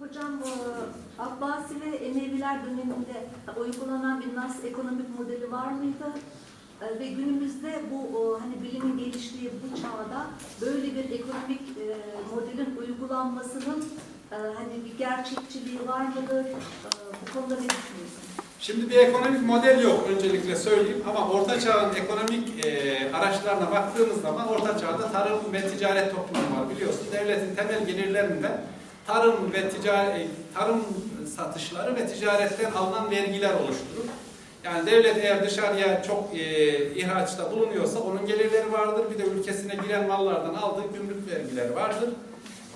Hocam e, Abbasi ve Emeviler döneminde uygulanan bir nas ekonomik modeli var mıydı? E, Ve günümüzde bu o, hani bilimin geliştiği bu çağda böyle bir ekonomik e, modelin uygulanmasının e, hani bir gerçekçiliği var mıdır? E, Bu konuda ne düşünüyorsunuz? Şimdi bir ekonomik model yok öncelikle söyleyeyim ama Orta Çağ'ın ekonomik e, araçlarına baktığımız zaman Orta Çağ'da tarım ve ticaret toplumu var biliyorsun. Devletin temel gelirlerinde tarım ve ticari, tarım satışları ve ticaretten alınan vergiler oluşturur. Yani devlet eğer dışarıya çok e, ihraçta bulunuyorsa onun gelirleri vardır. Bir de ülkesine giren mallardan aldığı gümrük vergileri vardır.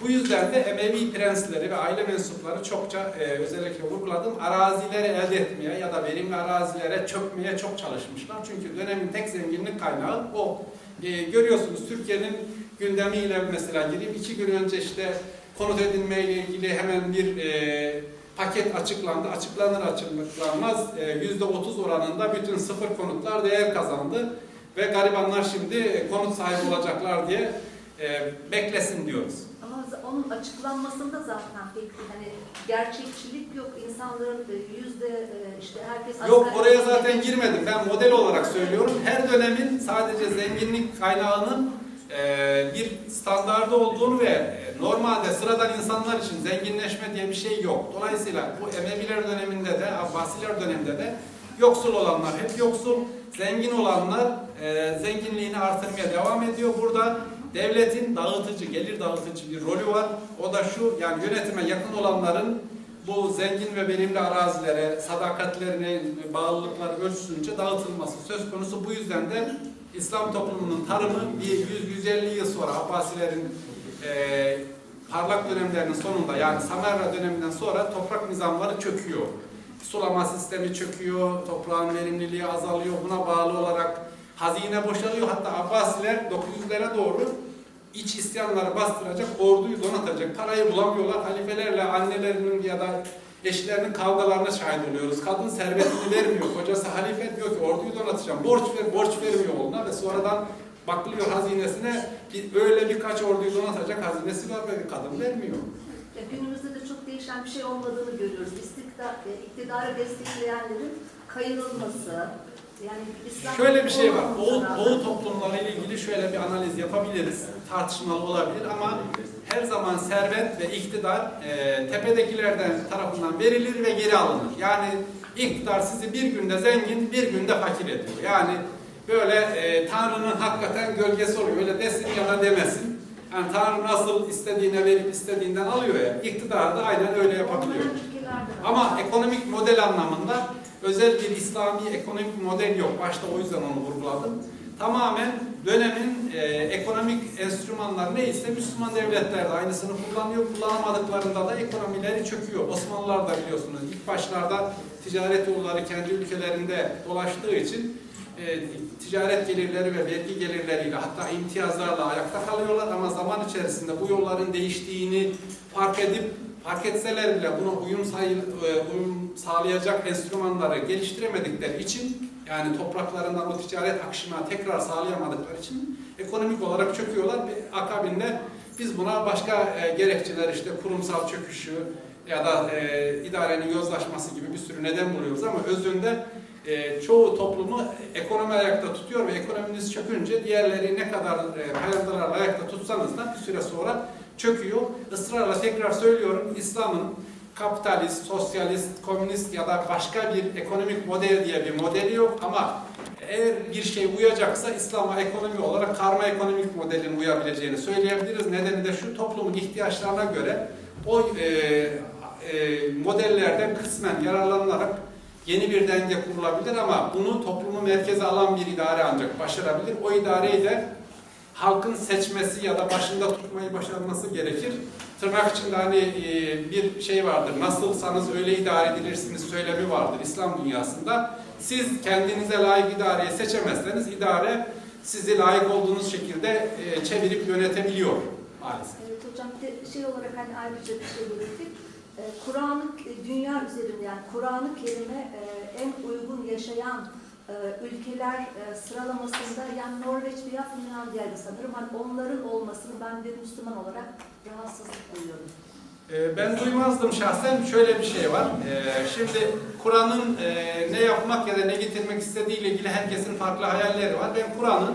Bu yüzden de Emevi prensleri ve aile mensupları çokça e, özellikle vurguladım. Arazileri elde etmeye ya da verimli arazilere çökmeye çok çalışmışlar. Çünkü dönemin tek zenginlik kaynağı o. E, görüyorsunuz Türkiye'nin gündemiyle mesela gireyim. iki gün önce işte konut edinme ile ilgili hemen bir e, paket açıklandı. Açıklanır açıklanmaz e, yüzde otuz oranında bütün sıfır konutlar değer kazandı. Ve garibanlar şimdi konut sahibi olacaklar diye e, beklesin diyoruz. Ama onun açıklanmasında zaten pek hani gerçekçilik yok. İnsanların e, yüzde e, işte herkes Yok oraya zaten girmedim. Ben model olarak söylüyorum. Her dönemin sadece zenginlik kaynağının e, bir standardı olduğunu ve e, normalde sıradan insanlar için zenginleşme diye bir şey yok. Dolayısıyla bu Emeviler döneminde de, Abbasiler döneminde de yoksul olanlar hep yoksul, zengin olanlar e, zenginliğini artırmaya devam ediyor. Burada devletin dağıtıcı, gelir dağıtıcı bir rolü var. O da şu, yani yönetime yakın olanların bu zengin ve verimli arazilere, sadakatlerine, bağlılıkları ölçüsünce dağıtılması söz konusu. Bu yüzden de İslam toplumunun tarımı bir 100-150 yıl sonra Abbasilerin e, parlak dönemlerinin sonunda yani Samerra döneminden sonra toprak nizamları çöküyor. Sulama sistemi çöküyor, toprağın verimliliği azalıyor. Buna bağlı olarak hazine boşalıyor. Hatta Abbasiler 900'lere doğru iç isyanları bastıracak, orduyu donatacak. Parayı bulamıyorlar. Halifelerle annelerinin ya da eşlerinin kavgalarına şahit oluyoruz. Kadın servetini vermiyor. Kocası halife diyor ki orduyu donatacağım. Borç ver, borç vermiyor oğluna ve sonradan bakılıyor hazinesine bir, öyle birkaç orduyu donatacak hazinesi var ve kadın vermiyor. Ya günümüzde de çok değişen bir şey olmadığını görüyoruz. İstiktidar, e, iktidarı destekleyenlerin kayırılması, yani İslam Şöyle bir şey var. Doğu, Doğu toplumları ile ilgili şöyle bir analiz yapabiliriz. Tartışmalı olabilir ama her zaman servet ve iktidar e, tepedekilerden tarafından verilir ve geri alınır. Yani iktidar sizi bir günde zengin, bir günde fakir ediyor. Yani böyle e, Tanrı'nın hakikaten gölgesi oluyor. Öyle desin ya da demesin. Yani Tanrı nasıl istediğine verip istediğinden alıyor ya. İktidar da aynen öyle yapabiliyor. Ama ekonomik model anlamında özel bir İslami ekonomik model yok. Başta o yüzden onu vurguladım. Tamamen dönemin e, ekonomik enstrümanlar neyse Müslüman devletler de aynısını kullanıyor. Kullanamadıklarında da ekonomileri çöküyor. Osmanlılar da biliyorsunuz ilk başlarda ticaret yolları kendi ülkelerinde dolaştığı için e, ticaret gelirleri ve vergi gelirleriyle hatta imtiyazlarla ayakta kalıyorlar ama zaman içerisinde bu yolların değiştiğini fark edip fark etseler bile buna uyum, say, e, uyum sağlayacak enstrümanları geliştiremedikleri için yani topraklarından o ticaret akışına tekrar sağlayamadıkları için ekonomik olarak çöküyorlar. Ve akabinde biz buna başka e, gerekçeler işte kurumsal çöküşü ya da e, idarenin yozlaşması gibi bir sürü neden buluyoruz ama özünde e, çoğu toplumu ekonomi ayakta tutuyor ve ekonominiz çökünce diğerleri ne kadar e, payandalarla ayakta tutsanız da bir süre sonra çöküyor. Israrla tekrar söylüyorum İslam'ın kapitalist, sosyalist, komünist ya da başka bir ekonomik model diye bir modeli yok ama eğer bir şey uyacaksa İslam'a ekonomi olarak karma ekonomik modelin uyabileceğini söyleyebiliriz. Nedeni de şu toplumun ihtiyaçlarına göre o e, e, modellerden kısmen yararlanarak yeni bir denge kurulabilir ama bunu toplumu merkeze alan bir idare ancak başarabilir. O idareyi de halkın seçmesi ya da başında tutmayı başarması gerekir. Tırnak içinde hani e, bir şey vardır, nasılsanız öyle idare edilirsiniz söylemi vardır İslam dünyasında. Siz kendinize layık idareyi seçemezseniz idare sizi layık olduğunuz şekilde e, çevirip yönetebiliyor maalesef. Evet hocam bir şey olarak hani ayrıca bir şey belirttik. Kur'an'ı e, dünya üzerinde yani Kur'an-ı Kerim'e e, en uygun yaşayan e, ülkeler e, sıralamasında yani Norveç veya Finlandiya'ydı sanırım. Hani onların olmasını ben bir Müslüman olarak rahatsızlık duyuyorum. Ben duymazdım şahsen. Şöyle bir şey var. Şimdi Kur'an'ın e, ne yapmak ya da ne getirmek istediğiyle ilgili herkesin farklı hayalleri var. Ben Kur'an'ın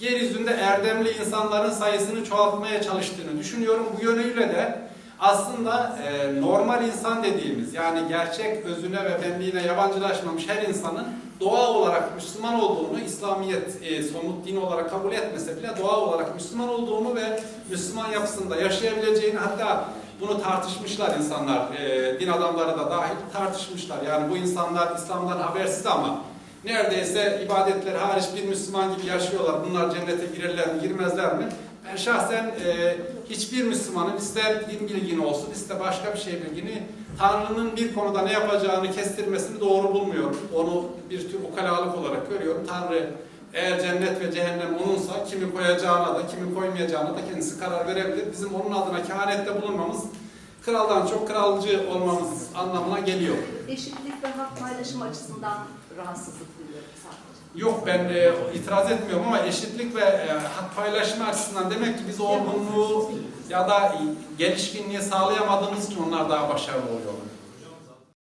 yeryüzünde erdemli insanların sayısını çoğaltmaya çalıştığını düşünüyorum. Bu yönüyle de aslında e, normal insan dediğimiz yani gerçek özüne ve benliğine yabancılaşmamış her insanın doğa olarak Müslüman olduğunu, İslamiyet e, somut din olarak kabul etmese bile doğa olarak Müslüman olduğunu ve Müslüman yapısında yaşayabileceğini hatta bunu tartışmışlar insanlar, e, din adamları da dahil tartışmışlar. Yani bu insanlar İslam'dan habersiz ama neredeyse ibadetleri hariç bir Müslüman gibi yaşıyorlar. Bunlar cennete girerler mi, girmezler mi? Ben şahsen e, hiçbir Müslümanın ister din bilgini olsun, ister başka bir şey bilgini Tanrı'nın bir konuda ne yapacağını kestirmesini doğru bulmuyorum. Onu bir tür ukalalık olarak görüyorum. Tanrı eğer cennet ve cehennem onunsa kimi koyacağına da kimi koymayacağına da kendisi karar verebilir. Bizim onun adına kehanette bulunmamız kraldan çok kralcı olmamız anlamına geliyor. Eşitlik ve hak paylaşımı açısından rahatsızlık. Yok ben e, itiraz etmiyorum ama eşitlik ve e, hak paylaşımı açısından demek ki biz olgunluğu ya da gelişkinliği sağlayamadığımız için onlar daha başarılı oluyorlar.